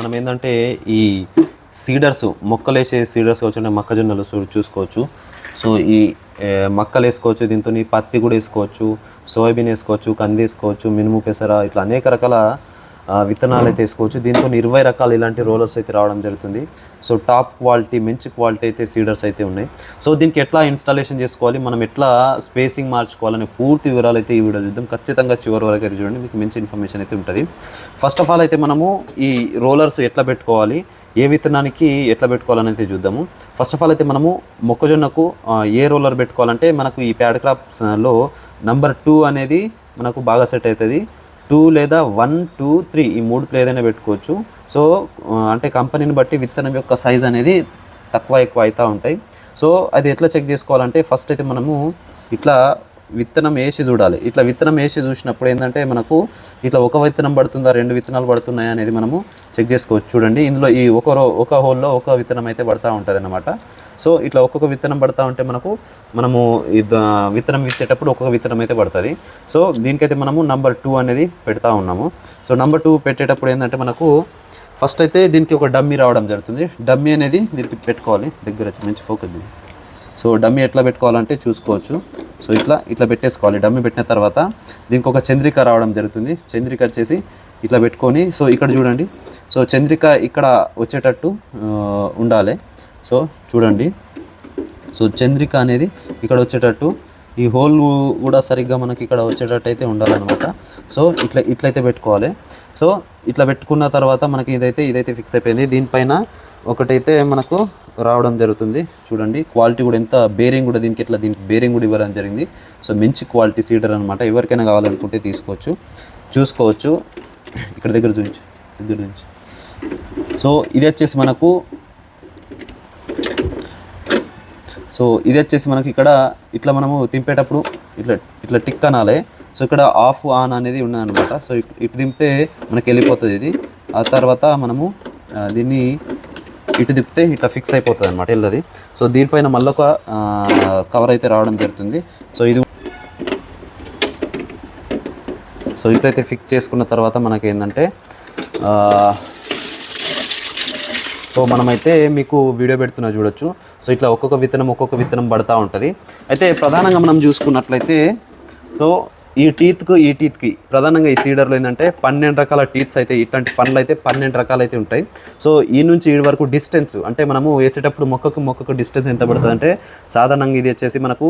మనం ఏంటంటే ఈ సీడర్స్ మొక్కలు వేసే సీడర్స్ వచ్చి మొక్కజొన్నలు చూసుకోవచ్చు. సో ఈ మొక్కలు వేసుకోవచ్చు దీంతో పత్తి కూడా వేసుకోవచ్చు సోయాబీన్ వేసుకోవచ్చు కంది వేసుకోవచ్చు మినుము పెసర ఇట్లా అనేక రకాల విత్తనాలు అయితే వేసుకోవచ్చు. దీంతో ఇరవై రకాల ఇలాంటి రోలర్స్ అయితే రావడం జరుగుతుంది. సో టాప్ క్వాలిటీ మంచి క్వాలిటీ అయితే సీడర్స్ అయితే ఉన్నాయి. సో దీనికి ఎట్లా ఇన్స్టాలేషన్ చేసుకోవాలి? మనం ఎట్లా స్పేసింగ్ మార్చుకోవాలనే పూర్తి వివరాలు అయితే ఈ వీడియో చూద్దాం. ఖచ్చితంగా చివరి వరకు అయితే చూడండి. మీకు మంచి ఇన్ఫర్మేషన్ అయితే ఉంటుంది. ఫస్ట్ ఆఫ్ ఆల్ అయితే మనము ఈ రోలర్స్ ఎట్లా పెట్టుకోవాలి? ఏ విత్తనానికి ఎట్లా పెట్టుకోవాలని అయితే చూద్దాము. ఫస్ట్ ఆఫ్ ఆల్ అయితే మనము మొక్కజొన్నకు ఏ రోలర్ పెట్టుకోవాలంటే మనకు ఈ ప్యాడ్ క్రాప్స్లో నంబర్ టూ అనేది మనకు బాగా సెట్ అవుతుంది. టూ లేదా వన్ టూ త్రీ ఈ మూడు ఏదైనా పెట్టుకోవచ్చు. సో అంటే కంపెనీని బట్టి విత్తనం యొక్క సైజ్ అనేది తక్కువ ఎక్కువ అవుతూ ఉంటాయి. సో అది ఎట్లా చెక్ చేసుకోవాలంటే ఫస్ట్ అయితే మనము ఇట్లా విత్తనం వేసి చూడాలి. ఇట్లా విత్తనం వేసి చూసినప్పుడు ఏంటంటే మనకు ఇట్లా ఒక విత్తనం పడుతుందా రెండు విత్తనాలు పడుతున్నాయా అనేది మనము చెక్ చేసుకోవచ్చు. చూడండి ఇందులో ఈ ఒక రో ఒక హోల్లో ఒక విత్తనం అయితే పడుతూ ఉంటుంది అనమాట సో ఇట్లా ఒక్కొక్క విత్తనం పడతా ఉంటే మనకు మనము విత్తనం విత్తేటప్పుడు ఒక్కొక్క విత్తనం అయితే పడుతుంది. సో దీనికైతే మనము నంబర్ టూ అనేది పెడతా ఉన్నాము. సో నంబర్ టూ పెట్టేటప్పుడు ఏంటంటే మనకు ఫస్ట్ అయితే దీనికి ఒక డమ్మీ రావడం జరుగుతుంది. డమ్మీ అనేది దీనికి పెట్టుకోవాలి. దగ్గర వచ్చి మంచి ఫోకస్ సో డమ్మీ ఎట్లా పెట్టుకోవాలంటే చూసుకోవచ్చు. సో ఇట్లా ఇట్లా పెట్టేసుకోవాలి. డమ్మీ పెట్టిన తర్వాత దీనికి ఒక చంద్రిక రావడం జరుగుతుంది. చంద్రిక వచ్చేసి ఇట్లా పెట్టుకొని సో ఇక్కడ చూడండి. సో చంద్రిక ఇక్కడ వచ్చేటట్టు ఉండాలి. సో చూడండి. సో చంద్రిక అనేది ఇక్కడ వచ్చేటట్టు ఈ హోల్ కూడా సరిగ్గా మనకి ఇక్కడ వచ్చేటట్టు అయితే ఉండాలన్నమాట. సో ఇట్లా ఇట్లయితే పెట్టుకోవాలి. సో ఇట్లా పెట్టుకున్న తర్వాత మనకి ఇదైతే ఇదైతే ఫిక్స్ అయిపోయింది. దీనిపైన ఒకటైతే మనకు రావడం జరుగుతుంది. చూడండి క్వాలిటీ కూడా ఎంత బేరింగ్ కూడా దీనికి ఇట్లా దీనికి బేరింగ్ కూడా ఇవ్వడం జరిగింది. సో మంచి క్వాలిటీ సీడర్ అనమాట ఎవరికైనా కావాలనుకుంటే తీసుకోవచ్చు. చూసుకోవచ్చు. ఇక్కడ దగ్గర చూపించు దగ్గర నుంచి సో ఇది వచ్చేసి మనకు సో ఇది వచ్చేసి మనకి ఇక్కడ ఇట్లా మనము తింపేటప్పుడు ఇట్లా ఇట్లా టిక్ అనాలి. సో ఇక్కడ ఆఫ్ ఆన్ అనేది ఉన్నదనమాట. సో ఇటు దింపితే మనకి వెళ్ళిపోతుంది ఇది. ఆ తర్వాత మనము దీన్ని ఇటు తిప్పితే ఇట్లా ఫిక్స్ అయిపోతుంది అనమాట వెళ్ళది. సో దీనిపైన మళ్ళొక ఒక కవర్ అయితే రావడం జరుగుతుంది. సో ఇది సో ఇట్లయితే ఫిక్స్ చేసుకున్న తర్వాత మనకి ఏంటంటే సో మనమైతే మీకు వీడియో పెడుతున్నా చూడొచ్చు. సో ఇట్లా ఒక్కొక్క విత్తనం ఒక్కొక్క విత్తనం పడతా ఉంటుంది. అయితే ప్రధానంగా మనం చూసుకున్నట్లయితే సో ఈ టీత్కు ఈ టీత్కి ప్రధానంగా ఈ సీడర్లో ఏంటంటే పన్నెండు రకాల టీత్స్ అయితే ఇట్లాంటి పండ్లు అయితే పన్నెండు రకాలు అయితే ఉంటాయి. సో ఈ నుంచి ఈ వరకు డిస్టెన్స్ అంటే మనము వేసేటప్పుడు మొక్కకు మొక్కకు డిస్టెన్స్ ఎంత పడుతుంది అంటే సాధారణంగా ఇది వచ్చేసి మనకు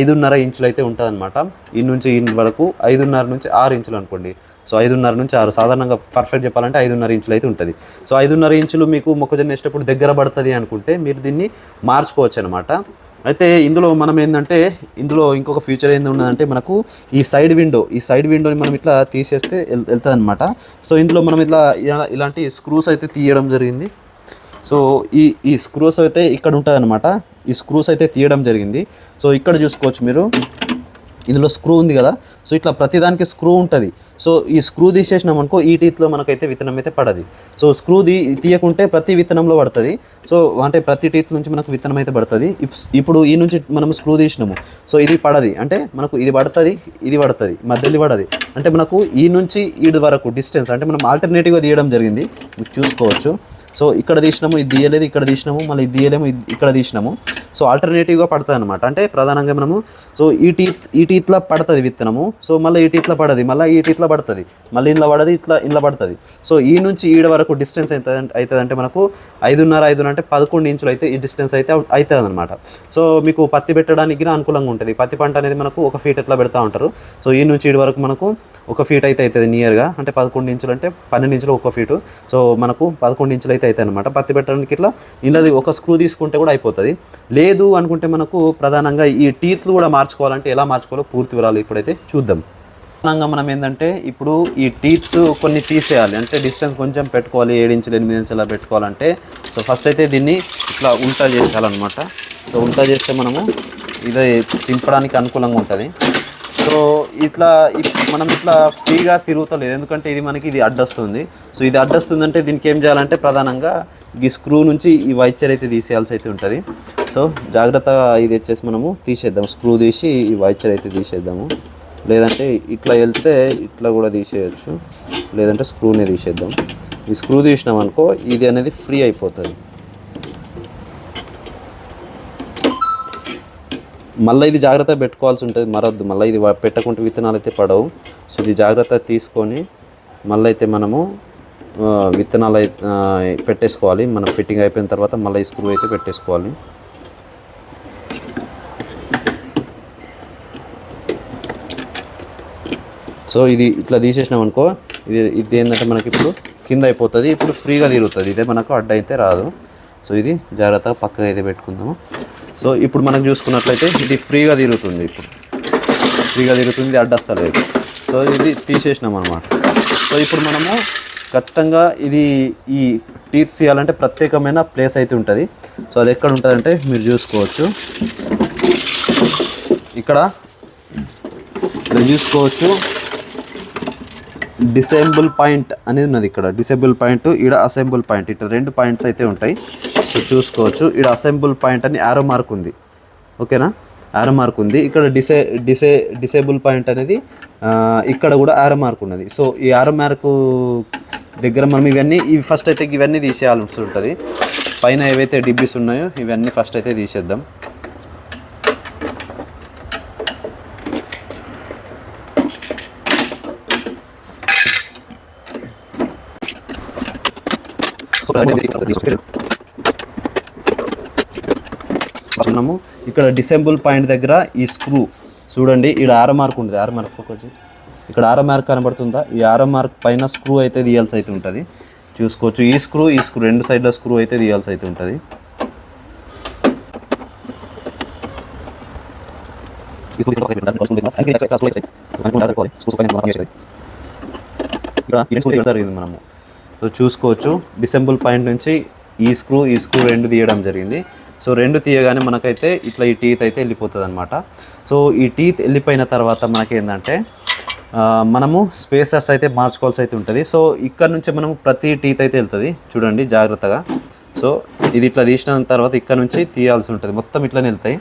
ఐదున్నర ఇంచులు అయితే ఉంటుంది అనమాట ఈ నుంచి ఈ వరకు ఐదున్నర నుంచి ఆరు ఇంచులు అనుకోండి. సో ఐదున్నర నుంచి ఆరు సాధారణంగా పర్ఫెక్ట్ చెప్పాలంటే ఐదున్నర ఇంచులు అయితే ఉంటుంది. సో ఐదున్నర ఇంచులు మీకు మొక్కజొన్న వేసేటప్పుడు దగ్గర పడుతుంది అనుకుంటే మీరు దీన్ని మార్చుకోవచ్చు అనమాట అయితే ఇందులో మనం ఏంటంటే ఇందులో ఇంకొక ఫ్యూచర్ ఏంది ఉన్నదంటే మనకు ఈ సైడ్ విండో ఈ సైడ్ విండోని మనం ఇట్లా తీసేస్తే వెళ్తుంది అనమాట సో ఇందులో మనం ఇట్లా ఇలాంటి స్క్రూస్ అయితే తీయడం జరిగింది. సో ఈ ఈ స్క్రూస్ అయితే ఇక్కడ ఉంటుంది అనమాట ఈ స్క్రూస్ అయితే తీయడం జరిగింది. సో ఇక్కడ చూసుకోవచ్చు మీరు. ఇందులో స్క్రూ ఉంది కదా. సో ఇట్లా ప్రతిదానికి స్క్రూ ఉంటుంది. సో ఈ స్క్రూ తీసేసినాం అనుకో ఈ టీత్లో మనకైతే విత్తనం అయితే పడది. సో స్క్రూ తీ తీయకుంటే ప్రతి విత్తనంలో పడుతుంది. సో అంటే ప్రతి టీత్ నుంచి మనకు విత్తనం అయితే పడుతుంది. ఇప్- ఇప్పుడు ఈ నుంచి మనం స్క్రూ తీసినాము. సో ఇది పడది. అంటే మనకు ఇది పడుతుంది ఇది పడుతుంది మధ్యలో పడది. అంటే మనకు ఈ నుంచి ఈడు వరకు డిస్టెన్స్ అంటే మనం ఆల్టర్నేటివ్గా తీయడం జరిగింది. చూసుకోవచ్చు. సో ఇక్కడ తీసినాము ఇది తీయలేదు ఇక్కడ తీసినాము మళ్ళీ ఇది తీయలేము ఇది ఇక్కడ తీసినాము. సో ఆల్టర్నేటివ్గా పడుతుంది అనమాట అంటే ప్రధానంగా మనము సో ఈ టీత్ ఈ టీత్లో పడుతుంది విత్తనము. సో మళ్ళీ ఈ టీత్లో పడది మళ్ళీ ఈ టీత్లో పడుతుంది. మళ్ళీ ఇంట్లో పడది ఇట్లా ఇంట్లో పడుతుంది. సో ఈ నుంచి ఈడ వరకు డిస్టెన్స్ ఎంత అవుతుంది అంటే మనకు ఐదున్నర ఐదున్నర అంటే పదకొండు ఇంచులు అయితే ఈ డిస్టెన్స్ అయితే అవుతుంది అనమాట సో మీకు పత్తి పెట్టడానికి అనుకూలంగా ఉంటుంది. పత్తి పంట అనేది మనకు ఒక ఫీట్ ఎట్లా పెడతా ఉంటారు. సో ఈ నుంచి ఈడ వరకు మనకు ఒక ఫీట్ అయితే అవుతుంది నియర్గా అంటే పదకొండు ఇంచులు అంటే పన్నెండు ఇంచులు ఒక ఫీటు సో మనకు పదకొండు ఇంచులు అయితే అవుతాయి అనమాట పత్తి పెట్టడానికి ఇట్లా ఇందది ఒక స్క్రూ తీసుకుంటే కూడా అయిపోతుంది. లేదు అనుకుంటే మనకు ప్రధానంగా ఈ టీత్లు కూడా మార్చుకోవాలంటే ఎలా మార్చుకోవాలో పూర్తి వివరాలు ఇప్పుడైతే చూద్దాం. ప్రధానంగా మనం ఏంటంటే ఇప్పుడు ఈ టీత్స్ కొన్ని తీసేయాలి. అంటే డిస్టెన్స్ కొంచెం పెట్టుకోవాలి. ఏడు ఇంచులు ఎనిమిది ఇంచులు పెట్టుకోవాలంటే. సో ఫస్ట్ అయితే దీన్ని ఇట్లా ఉల్టా చేసేయాలన్నమాట. సో ఉల్టా చేస్తే మనము ఇదే తింపడానికి అనుకూలంగా ఉంటుంది. సో ఇట్లా మనం ఇట్లా ఫ్రీగా తిరుగుతలేదు. ఎందుకంటే ఇది మనకి ఇది అడ్డొస్తుంది. సో ఇది అడ్డొస్తుందంటే దీనికి ఏం చేయాలంటే ప్రధానంగా ఈ స్క్రూ నుంచి ఈ వైచర్ అయితే తీసేయాల్సి అయితే ఉంటుంది. సో జాగ్రత్తగా ఇది వచ్చేసి మనము తీసేద్దాం. స్క్రూ తీసి ఈ వైచర్ అయితే తీసేద్దాము. లేదంటే ఇట్లా వెళ్తే ఇట్లా కూడా తీసేయచ్చు. లేదంటే స్క్రూనే తీసేద్దాం. ఈ స్క్రూ తీసినాం అనుకో ఇది అనేది ఫ్రీ అయిపోతుంది. మళ్ళీ ఇది జాగ్రత్త పెట్టుకోవాల్సి ఉంటుంది మరొద్దు. మళ్ళీ ఇది పెట్టకుండా పెట్టకుంటే విత్తనాలు అయితే పడవు. సో ఇది జాగ్రత్త తీసుకొని మళ్ళీ అయితే మనము విత్తనాలు పెట్టేసుకోవాలి. మనం ఫిట్టింగ్ అయిపోయిన తర్వాత మళ్ళీ ఈ స్క్రూ అయితే పెట్టేసుకోవాలి. సో ఇది ఇట్లా తీసేసినాం అనుకో ఇది ఇది ఏంటంటే మనకి ఇప్పుడు కింద అయిపోతుంది. ఇప్పుడు ఫ్రీగా తిరుగుతుంది ఇదే మనకు అడ్డ అయితే రాదు. సో ఇది జాగ్రత్తగా పక్కగా అయితే పెట్టుకుందాము. సో ఇప్పుడు మనం చూసుకున్నట్లయితే ఇది ఫ్రీగా తిరుగుతుంది ఇప్పుడు. ఫ్రీగా తిరుగుతుంది ఇది అడ్డస్తలేదు సో ఇది తీసేసినాం అనమాట సో ఇప్పుడు మనము ఖచ్చితంగా ఇది ఈ టీత్ చేయాలంటే ప్రత్యేకమైన ప్లేస్ అయితే ఉంటుంది. సో అది ఎక్కడ ఉంటుందంటే మీరు చూసుకోవచ్చు. ఇక్కడ ఇక్కడ చూసుకోవచ్చు. డిసేబుల్ పాయింట్ అనేది ఉన్నది ఇక్కడ. డిసేబుల్ పాయింట్ ఈడ అసెంబుల్ పాయింట్. ఇట్లా రెండు పాయింట్స్ అయితే ఉంటాయి. సో చూసుకోవచ్చు. ఈడ అసెంబుల్ పాయింట్ అని యారో మార్క్ ఉంది. ఓకేనా? యారో మార్క్ ఉంది. ఇక్కడ డిసే డిసే డిసేబుల్ పాయింట్ అనేది ఇక్కడ కూడా యారో మార్క్ ఉన్నది. సో ఈ యారో మార్కు దగ్గర మనం ఇవన్నీ ఇవి ఫస్ట్ అయితే ఇవన్నీ తీసేయాల్సి ఉంటుంది. పైన ఏవైతే డిబ్బీస్ ఉన్నాయో ఇవన్నీ ఫస్ట్ అయితే తీసేద్దాం. మనము ఇక్కడ డిసెంబుల్ పాయింట్ దగ్గర ఈ స్క్రూ చూడండి ఇక్కడ ఆరో మార్క్ ఉంటుంది ఆరో మార్క్ ఫోకస్ ఇక్కడ ఆరో మార్క్ కనబడుతుందా? ఈ ఆరో మార్క్ పైన స్క్రూ అయితే తీయాల్సి అయితే ఉంటుంది. చూసుకోవచ్చు. ఈ స్క్రూ ఈ స్క్రూ రెండు సైడ్ల స్క్రూ అయితే తీయాల్సి అయితే ఉంటుంది. ఇక్కడ మనము. సో చూసుకోవచ్చు. డిసెంబుల్ పాయింట్ నుంచి ఈ స్క్రూ ఈ స్క్రూ రెండు తీయడం జరిగింది. సో రెండు తీయగానే మనకైతే ఇట్లా ఈ టీత్ అయితే వెళ్ళిపోతుంది అనమాట సో ఈ టీత్ వెళ్ళిపోయిన తర్వాత మనకి ఏంటంటే మనము స్పేసర్స్ అయితే మార్చుకోవాల్సి అయితే ఉంటుంది. సో ఇక్కడ నుంచి మనము ప్రతి టీత్ అయితే వెళ్తుంది. చూడండి జాగ్రత్తగా. సో ఇది ఇట్లా తీసిన తర్వాత ఇక్కడ నుంచి తీయాల్సి ఉంటుంది. మొత్తం ఇట్లనే వెళ్తాయి.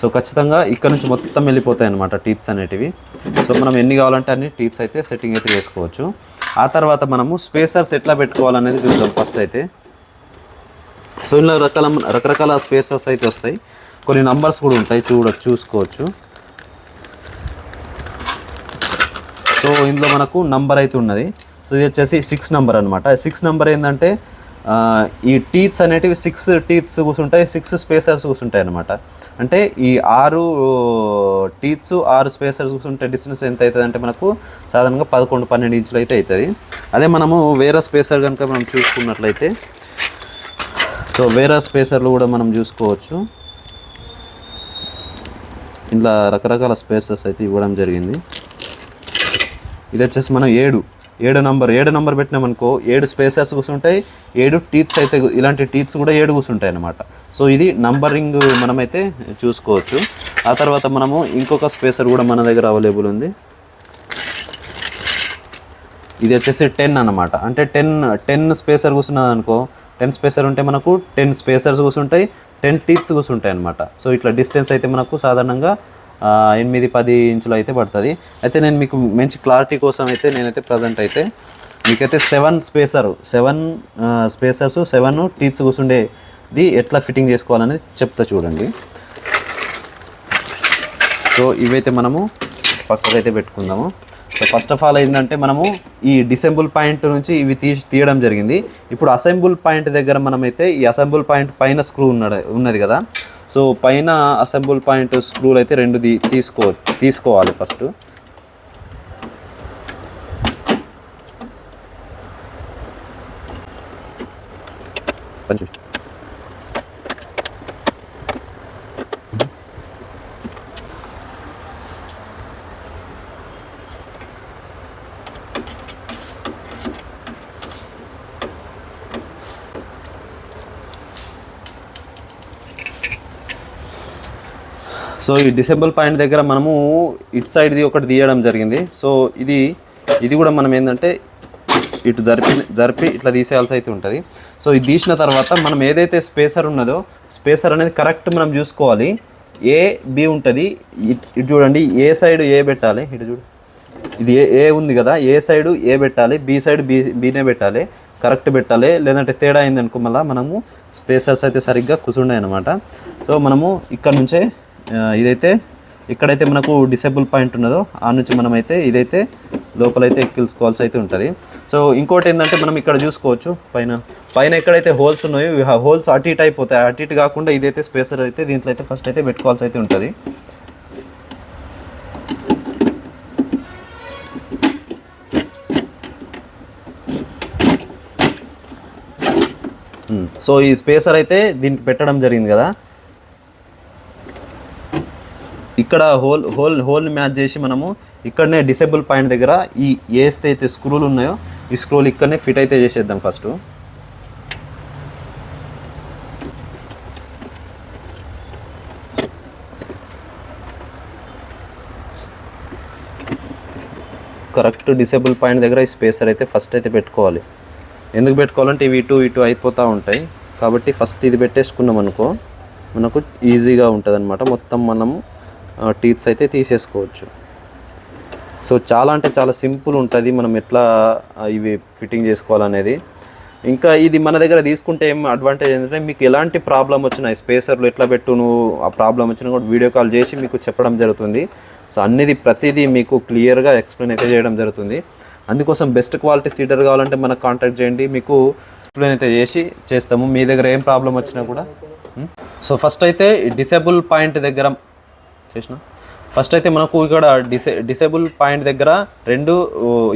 సో ఖచ్చితంగా ఇక్కడ నుంచి మొత్తం వెళ్ళిపోతాయి అనమాట టీప్స్ అనేటివి. సో మనం ఎన్ని కావాలంటే అన్ని టీప్స్ అయితే సెట్టింగ్ అయితే చేసుకోవచ్చు. ఆ తర్వాత మనము స్పేసర్స్ ఎట్లా పెట్టుకోవాలనేది చూద్దాం ఫస్ట్ అయితే. సో ఇందులో రకాల రకరకాల స్పేసర్స్ అయితే వస్తాయి. కొన్ని నంబర్స్ కూడా ఉంటాయి చూడ చూసుకోవచ్చు. సో ఇందులో మనకు నంబర్ అయితే ఉన్నది. సో ఇది వచ్చేసి సిక్స్ నెంబర్ అనమాట సిక్స్ నెంబర్ ఏంటంటే ఈ టీత్స్ అనేటివి సిక్స్ టీత్స్ కూర్చుంటాయి సిక్స్ స్పేసర్స్ కూర్చుంటాయి అనమాట అంటే ఈ ఆరు టీత్స్ ఆరు స్పేసర్స్ కూర్చుంటే డిస్టెన్స్ ఎంత అవుతుంది అంటే మనకు సాధారణంగా పదకొండు పన్నెండు ఇంచులు అయితే అవుతుంది అదే మనము వేరే స్పేసర్ కనుక మనం చూసుకున్నట్లయితే సో వేరే స్పేసర్లు కూడా మనం చూసుకోవచ్చు. ఇలా రకరకాల స్పేసెస్ అయితే ఇవ్వడం జరిగింది. ఇది వచ్చేసి మనం ఏడు ఏడు నంబర్ ఏడు నంబర్ పెట్టినామనుకో ఏడు స్పేసెస్ కూర్చుంటాయి ఏడు టీత్స్ అయితే ఇలాంటి టీత్స్ కూడా ఏడు కూర్చుంటాయి అనమాట సో ఇది నంబరింగ్ మనమైతే చూసుకోవచ్చు. ఆ తర్వాత మనము ఇంకొక స్పేసర్ కూడా మన దగ్గర అవైలబుల్ ఉంది. ఇది వచ్చేసి టెన్ అన్నమాట. అంటే టెన్ టెన్ స్పేసర్ కూర్చున్నది అనుకో టెన్ స్పేసర్ ఉంటే మనకు టెన్ స్పేసర్స్ కూర్చుంటాయి టెన్ టీత్స్ కూర్చుంటాయి అనమాట సో ఇట్లా డిస్టెన్స్ అయితే మనకు సాధారణంగా ఎనిమిది పది ఇంచులు అయితే పడుతుంది. అయితే నేను మీకు మంచి క్లారిటీ కోసం అయితే నేనైతే ప్రజెంట్ అయితే మీకైతే seven spacer seven spacers seven teeths కూర్చుండేది ఎట్లా ఫిట్టింగ్ చేసుకోవాలనేది చెప్తా చూడండి. సో ఇవైతే మనము పక్కకైతే పెట్టుకుందాము. సో ఫస్ట్ ఆఫ్ ఆల్ ఏంటంటే మనము ఈ డిసెంబుల్ పాయింట్ నుంచి ఇవి తీ తీయడం జరిగింది. ఇప్పుడు అసెంబుల్ పాయింట్ దగ్గర మనమైతే ఈ అసెంబుల్ పాయింట్ పైన స్క్రూ ఉన్నది ఉన్నది కదా. సో పైన అసెంబుల్ పాయింట్ స్క్రూలు అయితే రెండు తీసుకో తీసుకోవాలి ఫస్ట్ కొంచెం సో ఈ డిసెంబుల్ పాయింట్ దగ్గర మనము ఇటు సైడ్ది ఒకటి తీయడం జరిగింది. సో ఇది ఇది కూడా మనం ఏంటంటే ఇటు జరిపి జరిపి ఇట్లా తీసేయాల్సి అయితే ఉంటుంది. సో ఇది తీసిన తర్వాత మనం ఏదైతే స్పేసర్ ఉన్నదో స్పేసర్ అనేది కరెక్ట్ మనం చూసుకోవాలి. ఏ బి ఉంటుంది. ఇట్- ఇటు చూడండి ఏ సైడ్ ఏ పెట్టాలి? ఇటు చూడు. ఇది ఏ ఏ ఉంది కదా ఏ సైడ్ ఏ పెట్టాలి? బి సైడ్ బి బీనే పెట్టాలి. కరెక్ట్ పెట్టాలి. లేదంటే తేడా అయింది అనుకో మళ్ళీ మనము స్పేసర్స్ అయితే సరిగ్గా కుసుండే అనమాట సో మనము ఇక్కడ నుంచే ఇదైతే ఇక్కడైతే మనకు డిసేబుల్ పాయింట్ ఉన్నదో ఆ నుంచి మనం అయితే ఇదైతే లోపలైతే ఎక్కిల్చుకోవాల్సి అయితే ఉంటుంది. సో ఇంకోటి ఏంటంటే మనం ఇక్కడ చూసుకోవచ్చు పైన. పైన ఎక్కడైతే హోల్స్ ఉన్నాయో హోల్స్ అటు ఇటు అయిపోతాయి. అటు ఇటు కాకుండా ఇదైతే స్పేసర్ అయితే దీంట్లో అయితే ఫస్ట్ అయితే పెట్టుకోవాల్సి అయితే ఉంటుంది. సో ఈ స్పేసర్ అయితే దీనికి పెట్టడం జరిగింది కదా. ఇక్కడ హోల్ హోల్ హోల్ని మ్యాచ్ చేసి మనము ఇక్కడనే డిసేబుల్ పాయింట్ దగ్గర ఈ ఏస్తే అయితే స్క్రూలు ఉన్నాయో ఈ స్క్రూలు ఇక్కడనే ఫిట్ అయితే చేసేద్దాం ఫస్ట్. కరెక్ట్ డిసేబుల్ పాయింట్ దగ్గర ఈ స్పేసర్ అయితే ఫస్ట్ అయితే పెట్టుకోవాలి. ఎందుకు పెట్టుకోవాలంటే ఇవి ఇటు ఇటు అయిపోతూ ఉంటాయి. కాబట్టి ఫస్ట్ ఇది పెట్టేసుకున్నాం అనుకో మనకు ఈజీగా ఉంటుంది అనమాట మొత్తం మనం టీత్స్ అయితే తీసేసుకోవచ్చు. సో చాలా అంటే చాలా సింపుల్ ఉంటుంది. మనం ఎట్లా ఇవి ఫిట్టింగ్ చేసుకోవాలనేది. ఇంకా ఇది మన దగ్గర తీసుకుంటే ఏం అడ్వాంటేజ్ ఏంటంటే మీకు ఎలాంటి ప్రాబ్లం వచ్చినా స్పేసర్లు ఎట్లా పెట్టు నువ్వు ఆ ప్రాబ్లం వచ్చినా కూడా వీడియో కాల్ చేసి మీకు చెప్పడం జరుగుతుంది. సో అన్నిది ప్రతిదీ మీకు క్లియర్గా ఎక్స్ప్లెయిన్ అయితే చేయడం జరుగుతుంది. అందుకోసం బెస్ట్ క్వాలిటీ సీటర్ కావాలంటే మనకు కాంటాక్ట్ చేయండి. మీకు ఎక్స్ప్లెయిన్ అయితే చేసి చేస్తాము. మీ దగ్గర ఏం ప్రాబ్లం వచ్చినా కూడా. సో ఫస్ట్ అయితే డిసేబుల్ పాయింట్ దగ్గర చేసిన. ఫస్ట్ అయితే మనకు ఇక్కడ డిసే డిసేబుల్ పాయింట్ దగ్గర రెండు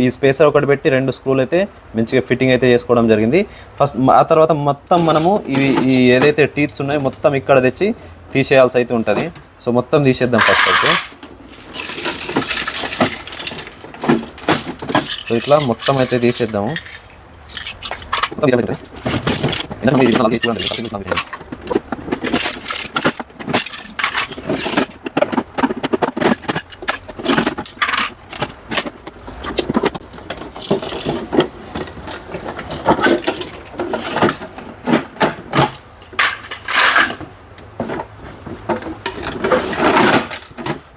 ఈ స్పేసర్ ఒకటి పెట్టి రెండు స్క్రూలు అయితే మంచిగా ఫిట్టింగ్ అయితే చేసుకోవడం జరిగింది. ఫస్ట్ ఆ తర్వాత మొత్తం మనము ఇవి ఈ ఏదైతే టీత్స్ ఉన్నాయో మొత్తం ఇక్కడ తెచ్చి తీసేయాల్సి అయితే ఉంటుంది. సో మొత్తం తీసేద్దాం ఫస్ట్ అయితే. సో ఇట్లా మొత్తం అయితే తీసేద్దాము మొత్తం తీసేద్దాం. ఎందుకంటే ఇది నాలుగు చూడండి, ఫస్ట్ ఇది నాలుగు చేయాలి.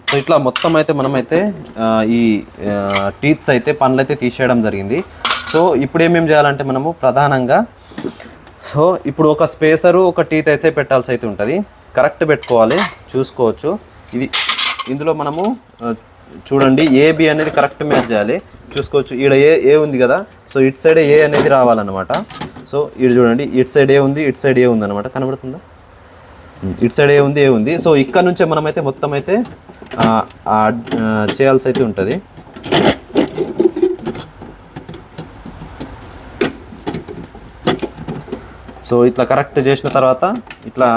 సో ఇట్లా మొత్తం అయితే మనమైతే ఈ టీత్స్ అయితే పనులు అయితే తీసేయడం జరిగింది. సో ఇప్పుడు ఏమేమి చేయాలంటే మనము ప్రధానంగా సో ఇప్పుడు ఒక స్పేసరు ఒక టీత్ అయితే పెట్టాల్సి అయితే ఉంటుంది. కరెక్ట్ పెట్టుకోవాలి చూసుకోవచ్చు. ఇది ఇందులో మనము చూడండి ఏబి అనేది కరెక్ట్ మ్యాచ్ చేయాలి. చూసుకోవచ్చు ఈడ ఏ ఏ ఉంది కదా? సో ఇటు సైడ్ ఏ అనేది రావాలన్నమాట. సో ఇటు చూడండి ఇటు సైడ్ ఏ ఉంది ఇటు సైడ్ ఏ ఉంది అనమాట కనబడుతుందా? ఇటు సైడ్ ఏ ఉంది ఏ ఉంది. సో ఇక్కడ నుంచే మనమైతే మొత్తం అయితే చేయాల్సి అయితే ఉంటుంది. సో ఇట్లా కరెక్ట్ చేసిన తర్వాత ఇట్లా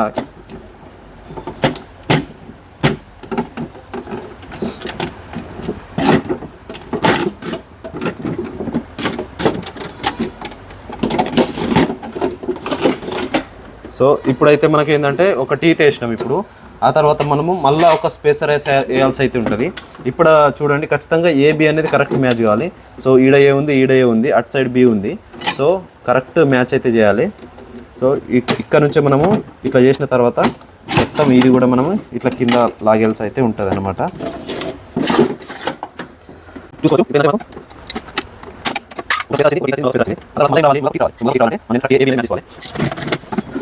సో ఇప్పుడైతే మనకి ఏంటంటే ఒక టీత్ వేసినాం ఇప్పుడు. ఆ తర్వాత మనము మళ్ళీ ఒక స్పేసర్ వేయాల్సి అయితే ఉంటుంది. ఇప్పుడు చూడండి ఖచ్చితంగా ఏబీ అనేది కరెక్ట్ మ్యాచ్ కావాలి. సో ఈడ ఏ ఉంది ఈడ ఏ ఉంది అటు సైడ్ బి ఉంది. సో కరెక్ట్ మ్యాచ్ అయితే చేయాలి. సో ఇక్కడ నుంచే మనము ఇట్లా చేసిన తర్వాత మొత్తం ఇది కూడా మనము ఇట్లా కింద లాగేల్సి అయితే ఉంటుంది అనమాట చూసుకోవచ్చు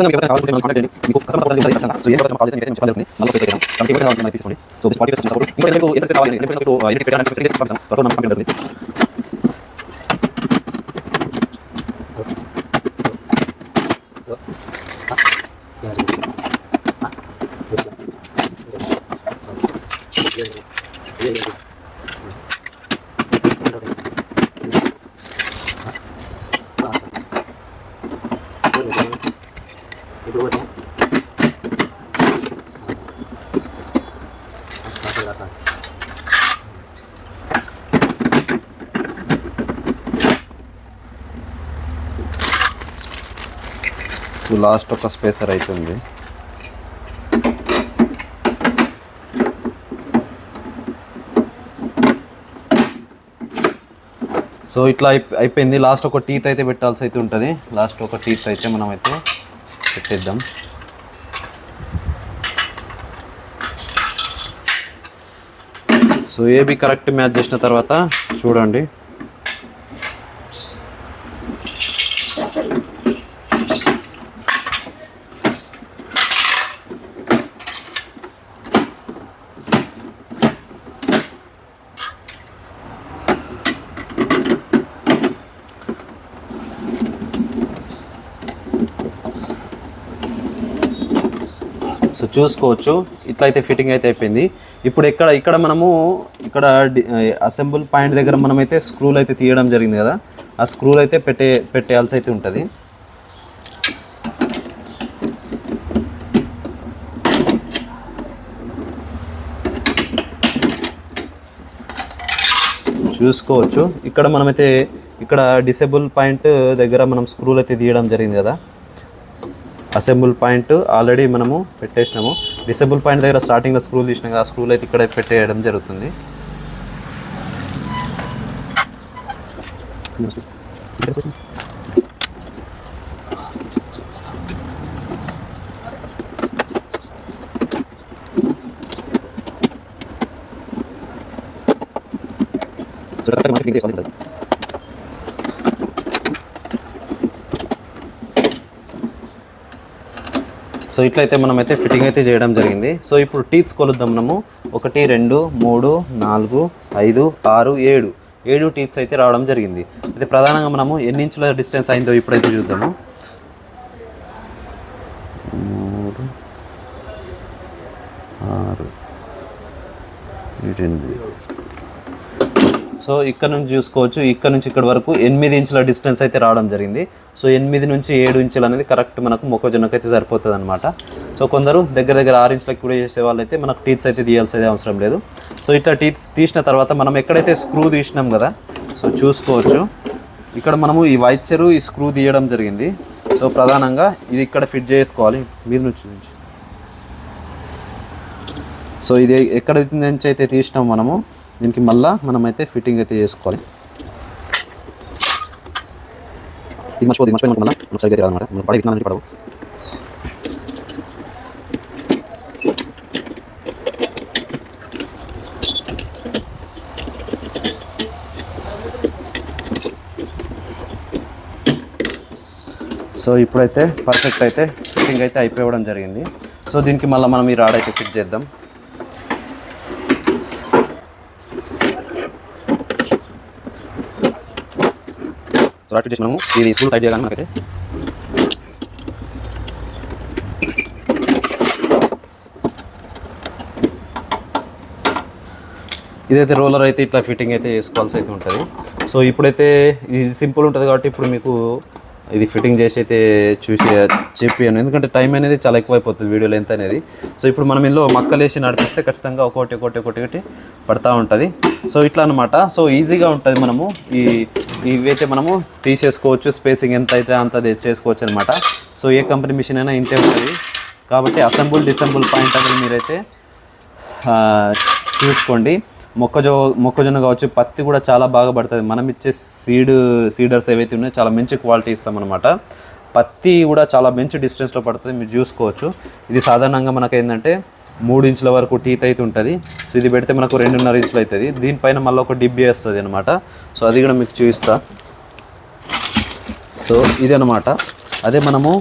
సో ఎవరైనా కావాలంటే మనం కాంటాక్ట్ చేయండి మీకు కస్టమర్ సపోర్ట్ అనేది ఖచ్చితంగా సో ఏ కావాలో కాల్ చేసి చెప్పడం జరుగుతుంది మళ్ళీ ఒకసారి చేద్దాం కాబట్టి ఎవరైనా తీసుకోండి సో బెస్ట్ సపోర్ట్ ఇంకోటి మీకు ఎంత కావాలి ఎంత మీకు ఎన్ని పెట్టడానికి స్పెసిఫిక్ చేసి పంపిస్తాం లాస్ట్ ఒక స్పేసర్ అవుతుంది సో ఇట్లా అయిపో- అయిపోయింది. లాస్ట్ ఒక టీత్ అయితే పెట్టాల్సి అయితే ఉంటుంది. లాస్ట్ ఒక టీత్ అయితే మనం అయితే పెట్టేద్దాం. సో ఏబి కరెక్ట్ మ్యాచ్ చేసిన తర్వాత చూడండి. సో చూసుకోవచ్చు. ఇట్లా అయితే ఫిట్టింగ్ అయితే అయిపోయింది. ఇప్పుడు ఇక్కడ ఇక్కడ మనము ఇక్కడ అసెంబుల్ పాయింట్ దగ్గర మనమైతే స్క్రూలు అయితే తీయడం జరిగింది కదా. ఆ స్క్రూలు అయితే పెట్టే పెట్టేయాల్సి అయితే ఉంటుంది. చూసుకోవచ్చు. ఇక్కడ మనమైతే ఇక్కడ డిసేబుల్ పాయింట్ దగ్గర మనం స్క్రూలు అయితే తీయడం జరిగింది కదా. అసెంబుల్ పాయింట్ ఆల్రెడీ మనము పెట్టేసినాము. డిసెంబుల్ పాయింట్ దగ్గర స్టార్టింగ్లో స్క్రూలు తీసినాం కదా ఆ స్క్రూలు అయితే ఇక్కడ పెట్టేయడం జరుగుతుంది. సో సో ఇట్లయితే మనమైతే ఫిట్టింగ్ అయితే చేయడం జరిగింది. సో ఇప్పుడు టీత్స్ కొలుద్దాం మనము. ఒకటి రెండు మూడు నాలుగు ఐదు ఆరు ఏడు. ఏడు టీత్స్ అయితే రావడం జరిగింది. అయితే ప్రధానంగా మనము ఎన్ని ఇంచుల డిస్టెన్స్ అయిందో ఇప్పుడైతే చూద్దాము. మూడు ఆరు ఎనిమిది. సో ఇక్కడ నుంచి చూసుకోవచ్చు. ఇక్కడ నుంచి ఇక్కడ వరకు ఎనిమిది ఇంచుల డిస్టెన్స్ అయితే రావడం జరిగింది. సో ఎనిమిది నుంచి ఏడు ఇంచులు అనేది కరెక్ట్ మనకు మొక్కజొన్నకు అయితే సరిపోతుంది అనమాట సో కొందరు దగ్గర దగ్గర ఆరు ఇంచులకు కూడా చేసే వాళ్ళైతే మనకు టీత్స్ అయితే తీయాల్సిన అవసరం లేదు. సో ఇట్లా టీత్స్ తీసిన తర్వాత మనం ఎక్కడైతే స్క్రూ తీసినాం కదా సో చూసుకోవచ్చు. ఇక్కడ మనము ఈ వైచరు ఈ స్క్రూ తీయడం జరిగింది. సో ప్రధానంగా ఇది ఇక్కడ ఫిట్ చేసుకోవాలి. మీద నుంచి నుంచి. సో ఇది ఎక్కడ నుంచి అయితే తీసినాం మనము? దీనికి మళ్ళా మనమైతే ఫిట్టింగ్ అయితే చేసుకోవాలి. ఇది మర్చిపోదు మర్చిపోయి మళ్ళీ మనం సరిగ్గా అనమాట మనం పడే విత్తనాలు పడవు. సో ఇప్పుడైతే పర్ఫెక్ట్ అయితే ఫిట్టింగ్ అయితే అయిపోవడం జరిగింది. సో దీనికి మళ్ళీ మనం ఈ రాడ్ అయితే ఫిట్ చేద్దాం. సో ఫిట్ చేసి మనము ఇది స్కూల్ టైట్ చేయగానే మనకైతే. ఇదైతే రోలర్ అయితే ఇట్లా ఫిట్టింగ్ అయితే చేసుకోవాల్సి అయితే ఉంటుంది. సో ఇప్పుడైతే ఇది సింపుల్ ఉంటుంది కాబట్టి ఇప్పుడు మీకు ఇది ఫిట్టింగ్ చేసి అయితే చూసి చెప్పాను ఎందుకంటే టైం అనేది చాలా ఎక్కువైపోతుంది వీడియో లెంత్ అనేది. సో ఇప్పుడు మనం ఇందులో మక్కలు వేసి నడిపిస్తే ఖచ్చితంగా ఒకటి ఒకటి ఒకటి ఒకటి పడతా ఉంటుంది. సో ఇట్లా అనమాట సో ఈజీగా ఉంటుంది మనము ఈ ఇవైతే మనము తీసేసుకోవచ్చు స్పేసింగ్ ఎంత అయితే అంత చేసుకోవచ్చు అనమాట సో ఏ కంపెనీ మిషన్ అయినా ఇంతే ఉంటుంది. కాబట్టి అసెంబుల్ డిసెంబుల్ పాయింట్ అనేది మీరైతే చూసుకోండి. మొక్కజొ మొక్కజొన్న కావచ్చు పత్తి కూడా చాలా బాగా పడుతుంది. మనం ఇచ్చే సీడ్ సీడర్స్ ఏవైతే ఉన్నాయో చాలా మంచి క్వాలిటీ ఇస్తామన్నమాట పత్తి కూడా చాలా మంచి డిస్టెన్స్లో పడుతుంది మీరు చూసుకోవచ్చు. ఇది సాధారణంగా మనకు ఏంటంటే మూడు ఇంచుల వరకు టీత్ అయితే ఉంటుంది. సో ఇది పెడితే మనకు రెండున్నర ఇంచులు అవుతుంది దీనిపైన మళ్ళీ ఒక డిబ్బి వస్తుంది అనమాట సో అది కూడా మీకు చూపిస్తా. సో ఇది అనమాట అదే మనము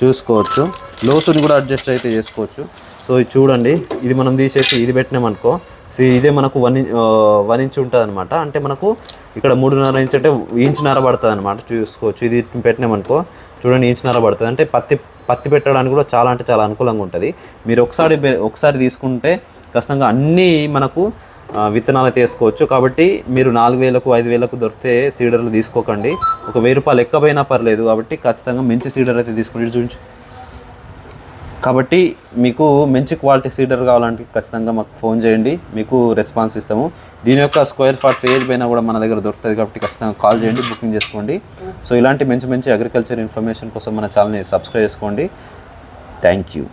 చూసుకోవచ్చు. లోతుని కూడా అడ్జస్ట్ అయితే చేసుకోవచ్చు. సో ఇది చూడండి. ఇది మనం తీసేసి ఇది పెట్టినామనుకో సో ఇదే మనకు వన్ ఇంచ్ వన్ ఇంచ్ ఉంటుంది అనమాట అంటే మనకు ఇక్కడ మూడున్నర ఇంచ్ అంటే ఇంచున్నర పడుతుంది అనమాట చూసుకోవచ్చు. ఇది పెట్టినామనుకో. చూడండి ఇంచున్నర పడుతుంది. అంటే పత్తి పత్తి పెట్టడానికి కూడా చాలా అంటే చాలా అనుకూలంగా ఉంటుంది. మీరు ఒకసారి ఒకసారి తీసుకుంటే ఖచ్చితంగా అన్నీ మనకు విత్తనాలు అయితే వేసుకోవచ్చు. కాబట్టి మీరు నాలుగు వేలకు ఐదు వేలకు దొరికితే సీడర్లు తీసుకోకండి. ఒక వెయ్యి రూపాయలు ఎక్కపోయినా పర్లేదు. కాబట్టి ఖచ్చితంగా మంచి సీడర్ అయితే తీసుకుని చూపించు. కాబట్టి మీకు మంచి క్వాలిటీ సీడర్ కావాలంటే ఖచ్చితంగా మాకు ఫోన్ చేయండి మీకు రెస్పాన్స్ ఇస్తాము. దీని యొక్క స్క్వేర్ ఫాట్స్ ఏజ్ పైన కూడా మన దగ్గర దొరుకుతుంది కాబట్టి ఖచ్చితంగా కాల్ చేయండి బుకింగ్ చేసుకోండి. సో ఇలాంటి మంచి మంచి అగ్రికల్చర్ ఇన్ఫర్మేషన్ కోసం మన ఛానల్ని సబ్స్క్రైబ్ చేసుకోండి. Thank you.